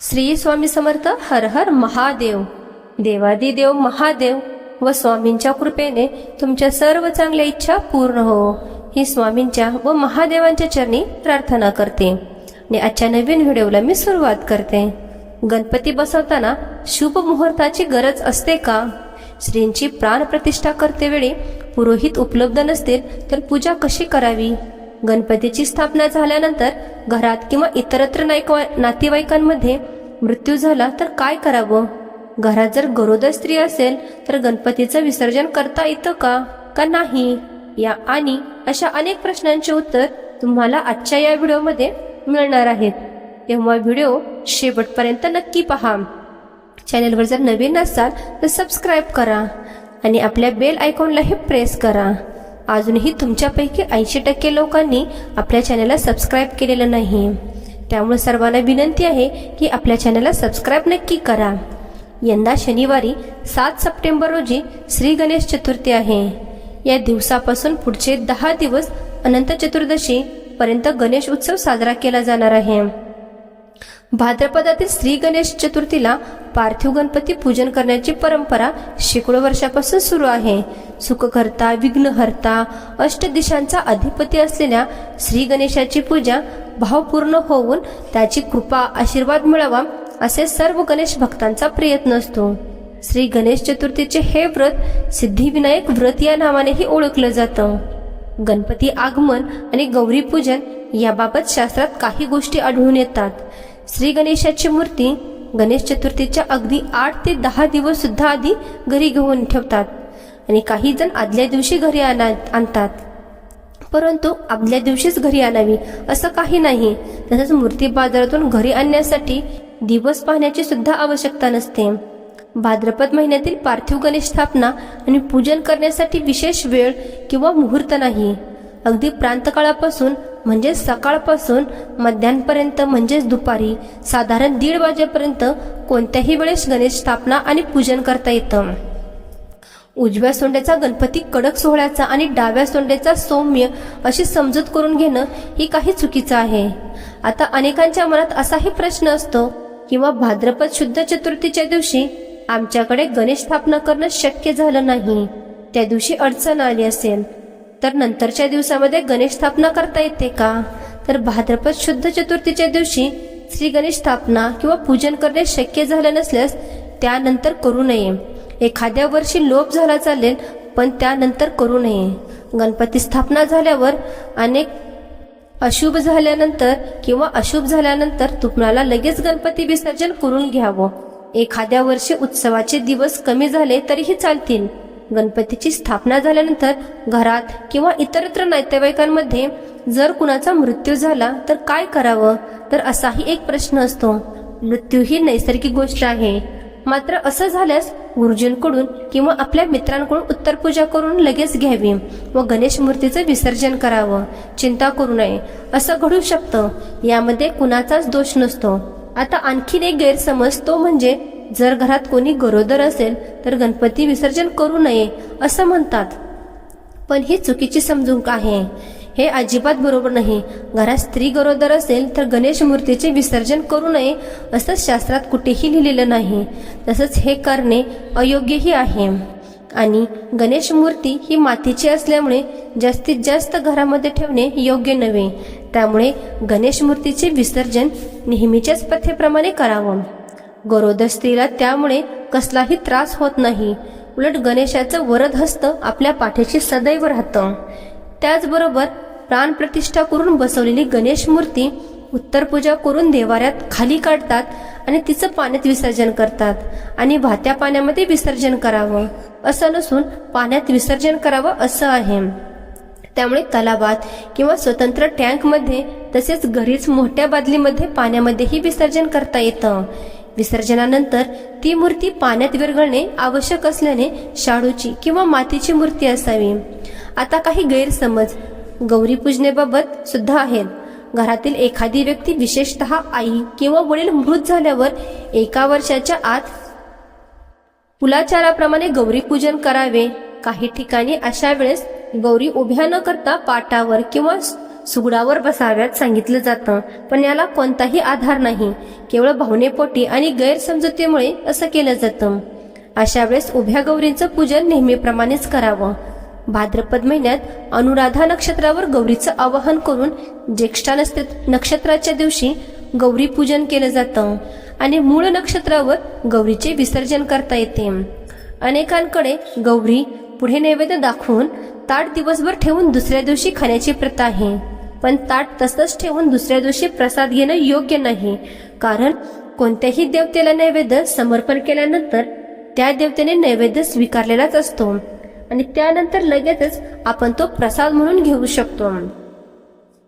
श्री स्वामी समर्थ हर हर महादेव. देवादिदेव महादेव व स्वामींच्या कृपेने तुमच्या सर्व चांगल्या इच्छा पूर्ण हो. ही स्वामींच्या व महादेवांच्या चरणी प्रार्थना करते. आणि आजच्या नवीन व्हिडिओला मी सुरुवात करते. गणपती बसवताना शुभ मुहूर्ताची गरज असते का? श्रींची प्राणप्रतिष्ठा करते वेळी पुरोहित उपलब्ध नसतील तर पूजा कशी करावी? गणपतीची स्थापना झाल्यानंतर घरात किंवा इतरत्र नातेवाईकांमध्ये मृत्यू झाला तर काय करावं? घरात जर गरोदर स्त्री असेल तर गणपतीचं विसर्जन करता येतं का? का नाही? या आणि अशा अनेक प्रश्नांचे उत्तर तुम्हाला आजच्या या व्हिडिओमध्ये मिळणार आहेत. तेव्हा व्हिडिओ शेवटपर्यंत नक्की पहा. चॅनलवर जर नवीन असाल तर सबस्क्राईब करा आणि आपल्या बेल आयकॉनलाही प्रेस करा. अजूनही तुमच्यापैकी ऐंशी टक्के लोकांनी आपल्या चॅनलला सबस्क्राईब केलेलं नाही. त्यामुळे सर्वांना विनंती आहे की आपल्या चॅनलला सबस्क्राईब नक्की करा. यंदा शनिवारी सात सप्टेंबर रोजी श्री गणेश चतुर्थी आहे. या दिवसापासून पुढचे दहा दिवस अनंत चतुर्दशी पर्यंत गणेश उत्सव साजरा केला जाणार आहे. भाद्रपदातील श्री गणेश चतुर्थीला पार्थिव गणपती पूजन करण्याची परंपरा शेकडो वर्षापासून सुरू आहे. सुखकर्ता विघ्नहर्ता अष्टदिशांचा अधिपती असलेल्या श्री गणेशाची पूजा भावपूर्ण होऊन त्याची कृपा आशीर्वाद मिळावा असे सर्व गणेश भक्तांचा प्रयत्न असतो. श्री गणेश चतुर्थीचे हे व्रत सिद्धिविनायक व्रत या नावानेही ओळखलं जातं. गणपती आगमन आणि गौरी पूजन याबाबत शास्त्रात काही गोष्टी आढळून येतात. श्री गणेशाची मूर्ती गणेश चतुर्थीच्या अगदी आठ ते दहा दिवस सुद्धा आधी घरी घेऊन ठेवतात. आणि काही जण आदल्या दिवशी घरी आणा आणतात. परंतु आदल्या दिवशीच घरी आणावी असं काही नाही. तसंच मूर्ती बाजारातून घरी आणण्यासाठी दिवस पाहण्याची सुद्धा आवश्यकता नसते. भाद्रपद महिन्यातील पार्थिव गणेश स्थापना आणि पूजन करण्यासाठी विशेष वेळ किंवा मुहूर्त नाही. अगदी प्रांतकाळापासून म्हणजेच सकाळपासून मध्यानपर्यंत म्हणजेच दुपारी साधारण दीड वाजेपर्यंत कोणत्याही वेळेस गणेश स्थापना आणि पूजन करता येतं. उजव्या सोंड्याचा गणपती कडक सोहळ्याचा आणि डाव्या सोंड्याचा सौम्य अशी समजूत करून घेणं ही काही चुकीचं आहे. आता अनेकांच्या मनात असाही प्रश्न असतो किंवा भाद्रपद शुद्ध चतुर्थीच्या दिवशी आमच्याकडे गणेश स्थापना करणं शक्य झालं नाही. त्या दिवशी अडचण आली असेल. तर नंतरच्या दिवसामध्ये गणेश स्थापना करता येते का? तर भाद्रपद शुद्ध चतुर्थीच्या दिवशी श्री गणेश स्थापना किंवा पूजन करणे शक्य झालं नसल्यास त्यानंतर करू नये. एखाद्या वर्षी लोप झाला चालेल पण त्यानंतर करू नये. गणपती स्थापना झाल्यावर अनेक अशुभ झाल्यानंतर किंवा अशुभ झाल्यानंतर तुम्हाला लगेच गणपती विसर्जन करून घ्यावं. एखाद्या वर्षी उत्सवाचे दिवस कमी झाले तरीही चालतील. गणपतीची स्थापना झाल्यानंतर घरात किंवा इतरत्र नातेवाईकांमध्ये जर कुणाचा मृत्यू झाला तर काय करावं? तर असाही एक प्रश्न असतो. मृत्यू ही नैसर्गिक गोष्ट आहे. मात्र असं झाल्यास गुरुजींकडून किंवा आपल्या मित्रांकडून उत्तरपूजा करून लगेच घ्यावी व गणेश मूर्तीचं विसर्जन करावं. चिंता करू नये. असं घडू शकतं. यामध्ये कुणाचाच दोष नसतो. आता आणखीन एक गैरसमज तो म्हणजे जर घरात कोणी गरोदर असेल तर गणपती विसर्जन करू नये असं म्हणतात. पण ही चुकीची समजूक आहे. हे अजिबात बरोबर नाही. घरात स्त्री गरोदर असेल तर गणेश मूर्तीचे विसर्जन करू नये असं शास्त्रात कुठेही लिहिलेलं नाही. तसंच हे करणे अयोग्यही आहे. आणि गणेश मूर्ती ही मातीची असल्यामुळे जास्तीत जास्त घरामध्ये ठेवणे योग्य नव्हे. त्यामुळे गणेश मूर्तीचे विसर्जन नेहमीच्याच पथ्येप्रमाणे करावं. गरोदर स्त्रीला त्यामुळे कसलाही त्रास होत नाही. उलट गणेशाचं वरदहस्त आपल्या पाठीशी सदैव राहतं. त्याचबरोबर प्राणप्रतिष्ठा करून बसवलेली गणेश मूर्ती उत्तर पूजा करून देवाऱ्यात खाली काढतात आणि तिचं पाण्यात विसर्जन करतात आणि वाहत्या पाण्यामध्ये विसर्जन करावं. असं नसून पाण्यात विसर्जन करावं असं आहे. त्यामुळे तलावात किंवा स्वतंत्र टँकमध्ये तसेच घरीच मोठ्या बादलीमध्ये पाण्यामध्येही विसर्जन करता येतं. विसर्जनानंतर ती मूर्ती पाण्यात विरघळणे आवश्यक असल्याने शाडूची किंवा मातीची मूर्ती असावी. आता काही गैरसमज. गौरी पूजनेबाबत सुद्धा आहेत. घरातील एखादी व्यक्ती विशेषतः आई किंवा वडील मृत झाल्यावर एका वर्षाच्या आत कुलाचाराप्रमाणे गौरी पूजन करावे. काही ठिकाणी अशा वेळेस गौरी उभ्या न करता पाटावर किंवा सुगडावर बसाव्यात सांगितलं जातं. पण याला कोणताही आधार नाही. केवळ भावनेपोटी आणि गैरसमजुतीमुळे असं केलं जातं. अशा वेळेस उभ्या गौरींचं पूजन नेहमीप्रमाणेच करावं. भाद्रपद महिन्यात अनुराधा नक्षत्रावर गौरीचं आवाहन करून ज्येष्ठा नक्षत्र- नक्षत्राच्या दिवशी गौरी पूजन केलं जातं आणि मूळ नक्षत्रावर गौरीचे विसर्जन करता येते. अनेकांकडे गौरी पुढे नैवेद्य दाखवून ताट दिवसभर ठेवून दुसऱ्या दिवशी खाण्याची प्रथा आहे. पण ताट तसंच ठेवून दुसऱ्या दिवशी प्रसाद घेणं योग्य नाही. कारण कोणत्याही देवतेला नैवेद्य समर्पण केल्यानंतर त्या देवतेने नैवेद्य स्वीकारलेलाच असतो. आणि त्यानंतर लगेचच आपण तो प्रसाद म्हणून घेऊ शकतो.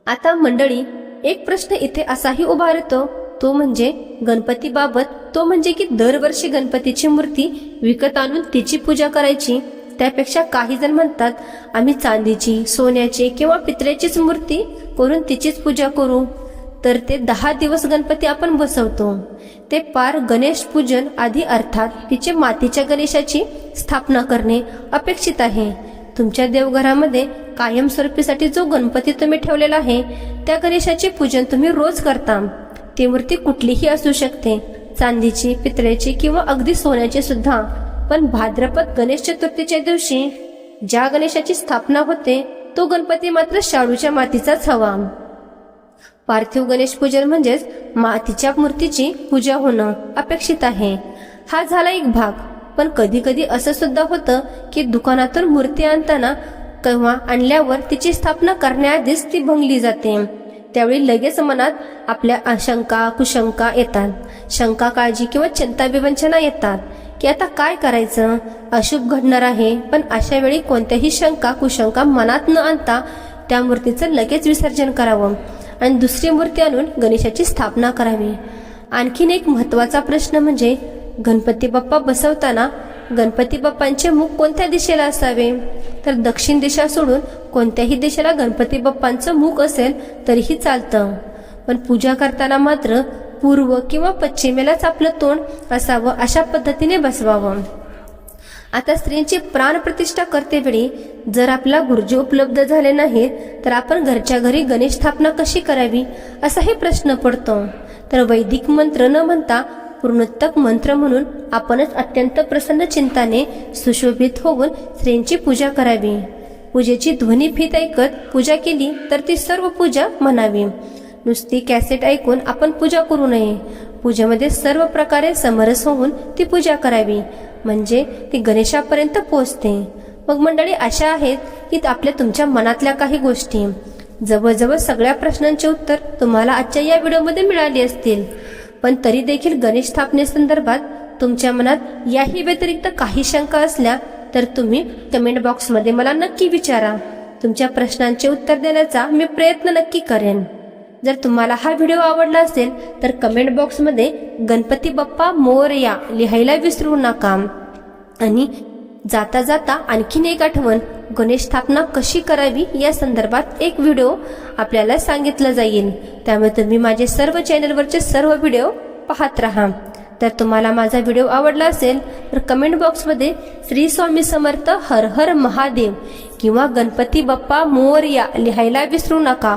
आता मंडळी एक प्रश्न इथे असाही उभा येतो तो म्हणजे गणपतीबाबत तो म्हणजे की दरवर्षी गणपतीची मूर्ती विकत आणून तिची पूजा करायची. त्यापेक्षा काही जण म्हणतात आम्ही चांदीची सोन्याची किंवा पितळ्याचीच मूर्ती करून तिचीच पूजा करू. तर ते दहा दिवस गणपती आपण बसवतो. ते पार गणेश पूजन आधी अर्थात तिचे मातीच्या गणेशाची स्थापना करणे अपेक्षित आहे. तुमच्या देवघरामध्ये कायमस्वरूपीसाठी जो गणपती तुम्ही ठेवलेला आहे त्या गणेशाचे पूजन तुम्ही रोज करता. ती मूर्ती कुठलीही असू शकते. चांदीची पितळेची किंवा अगदी सोन्याची सुद्धा. पण भाद्रपद गणेश चतुर्थीच्या दिवशी ज्या गणेशाची स्थापना होते तो गणपती मात्र शाडूच्या मातीचाच हवा. पार्थिव गणेश पूजन म्हणजेच मातीच्या मूर्तीची पूजा होणं अपेक्षित आहे. हा झाला एक भाग. पण कधी कधी असं सुद्धा होतं की दुकानातून मूर्ती आणताना किंवा आणल्यावर तिची स्थापना करण्याआधीच ती भंगली जाते. त्यावेळी लगेच मनात आपल्या शंका कुशंका येतात. शंका काळजी किंवा चिंता विवंचना येतात. की आता काय करायचं? अशुभ घडणार आहे. पण अशा वेळी कोणत्याही शंका कुशंका मनात न आणता त्या मूर्तीचं लगेच विसर्जन करावं. आणि दुसरी मूर्ती आणून गणेशाची स्थापना करावी. आणखीन एक महत्त्वाचा प्रश्न म्हणजे गणपती बाप्पा बसवताना गणपती बाप्पांचे मुख कोणत्या दिशेला असावे? तर दक्षिण दिशा सोडून कोणत्याही दिशेला गणपती बाप्पांचं मुख असेल तरीही चालतं. पण पूजा करताना मात्र पूर्व किंवा पश्चिमेलाच आपलं तोंड असावं अशा पद्धतीने बसवावं. आता स्त्रींची प्राणप्रतिष्ठा करते वेळी जर आपला गुरुजी उपलब्ध झाले नाहीत तर आपण घरच्या घरी गणेश स्थापना कशी करावी असाही प्रश्न पडतो. तर वैदिक मंत्र न म्हणता पूर्णोत्तक मंत्र म्हणून आपणच अत्यंत प्रसन्न चिंताने सुशोभित होऊन स्त्रींची पूजा करावी. पूजेची ध्वनी फीत ऐकत पूजा केली तर ती सर्व पूजा म्हणावी. नुसती कॅसेट ऐकून आपण पूजा करू नये. पूजेमध्ये सर्व प्रकारे समरस होऊन ती पूजा करावी. म्हणजे ती गणेशापर्यंत पोहोचते. मग मंडळी अशा आहेत की आपल्या तुमच्या मनातल्या काही गोष्टी. जवळजवळ सगळ्या प्रश्नांचे उत्तर तुम्हाला आजच्या या व्हिडिओमध्ये मिळाली असतील. पण तरी देखील गणेश स्थापनेसंदर्भात तुमच्या मनात याही व्यतिरिक्त काही शंका असल्या तर तुम्ही कमेंट बॉक्समध्ये मला नक्की विचारा. तुमच्या प्रश्नांचे उत्तर देण्याचा मी प्रयत्न नक्की करेन. जर तुम्हाला हा व्हिडिओ आवडला असेल तर कमेंट बॉक्समध्ये गणपती बाप्पा मोरया लिहायला विसरू नका. आणि जाता जाता आणखीन एक आठवण गणेश स्थापना कशी करावी या संदर्भात एक व्हिडिओ आपल्याला सांगितलं जाईल. त्यामुळे तुम्ही माझे सर्व चॅनलवरचे सर्व व्हिडिओ पाहत राहा. तर तुम्हाला माझा व्हिडिओ आवडला असेल तर कमेंट बॉक्समध्ये श्री स्वामी समर्थ हर हर महादेव किंवा गणपती बाप्पा मोरया लिहायला विसरू नका.